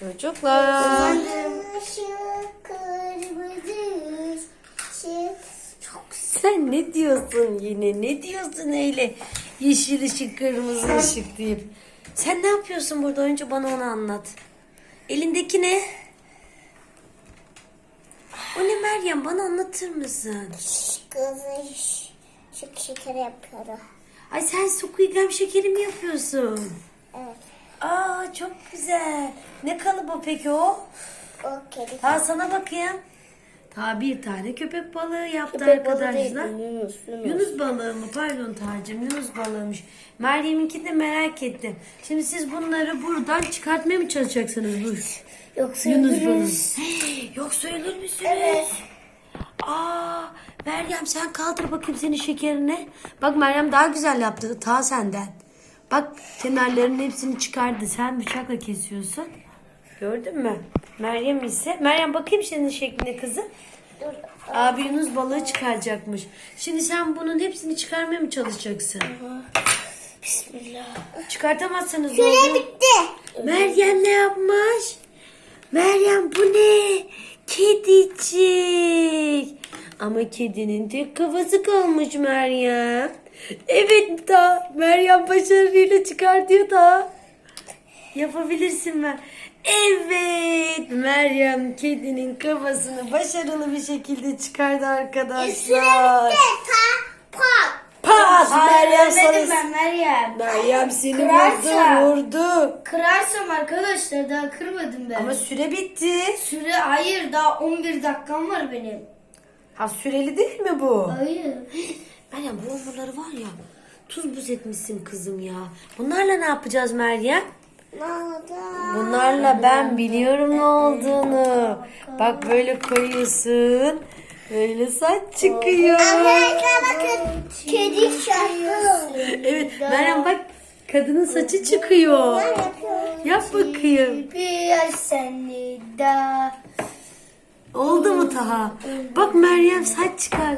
Çocuklar. Kırmızı ışık. Sen ne diyorsun yine? Ne diyorsun öyle? Yeşil ışık, kırmızı ışık deyip. Sen ne yapıyorsun burada? Önce bana onu anlat. Elindeki ne? O ne Meryem? Bana anlatır mısın? kızı şık şeker yapıyorum. Ay sen sukuygram şekeri mi yapıyorsun? Evet. Aa çok güzel. Ne kalıbı peki o? O kedi. Ta sana bakayım. Ta bir tane köpek balığı yaptı Köpek balığı arkadaşlar. değil, Yunus, Yunus. Yunus balığı mı? Pardon Tacım Yunus balığıymış. Meryem'inki de merak ettim. Şimdi siz bunları buradan çıkartmaya mı çalışacaksınız bu? Yoksa Yunus öldürürüz. balığı. Yoksa ölür müsünüz? Evet. Aa, Meryem sen kaldır bakayım senin şekerini. Bak Meryem daha güzel yaptı ta senden. Bak kenarlarının hepsini çıkardı. Sen bıçakla kesiyorsun. Gördün mü? Meryem ise. Meryem bakayım senin şekline kızım. Dur. Abi Yunus balığı çıkaracakmış. Şimdi sen bunun hepsini çıkarmaya mı çalışacaksın? Bismillah. Çıkartamazsanız ne Süre bitti. Meryem ne yapmış? Meryem bu ne? Kedicik. Ama kedinin tek kafası kalmış Meryem. Evet da Meryem başarıyla çıkartıyor da. Yapabilirsin ben. Evet Meryem kedinin kafasını başarılı bir şekilde çıkardı arkadaşlar. Pat. Pas Meryem Meryem sana. ben Meryem. Meryem seni Kırarsa. vurdu vurdu. Kırarsam arkadaşlar daha kırmadım ben. Ama süre bitti. Süre hayır daha 11 dakikam var benim. Ha süreli değil mi bu? Hayır. Meryem bu hamurları var ya tuz buz etmişsin kızım ya. Bunlarla ne yapacağız Meryem? Bunlarla ben biliyorum ne olduğunu. Bak böyle koyuyorsun. Böyle saç çıkıyor. Arkadaşlar bakın. Kedi şarkı. Evet Meryem bak kadının saçı çıkıyor. Yap bakayım. Bir seni da. Oldu mu Taha? Bak Meryem saç çıkar.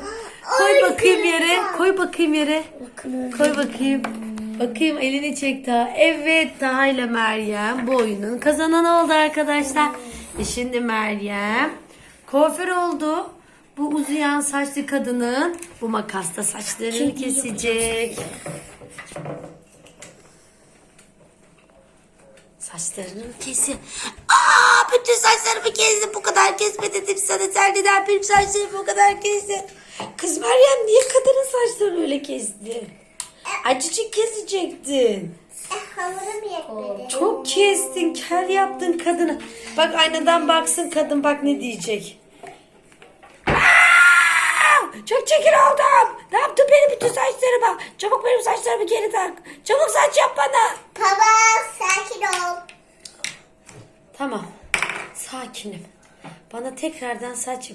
Koy bakayım yere. Koy bakayım yere. Koy bakayım. Bakayım elini çek Taha. Evet Taha ile Meryem bu oyunun kazananı oldu arkadaşlar. E şimdi Meryem kuaför oldu. Bu uzayan saçlı kadının bu makasta saçlarını kesecek. Saçlarını kesiyor? Aa, bütün saçlarımı kestim. Bu kadar kesme dedim sana. Sen neden benim saçlarımı bu kadar kestin? Kız Meryem niye kadının saçlarını öyle kestin? Acıcık kesecektin. Eh, hamurum yetmedi. Çok kestin. Kel yaptın kadını. Bak aynadan baksın kadın bak ne diyecek. Aa! Çok çekil oldum. Ne yaptın benim bütün saçlarıma? Çabuk benim saçlarımı geri tak. Çabuk saç yap bana. Baba sakin ol. Tamam. Sakinim. Bana tekrardan saç.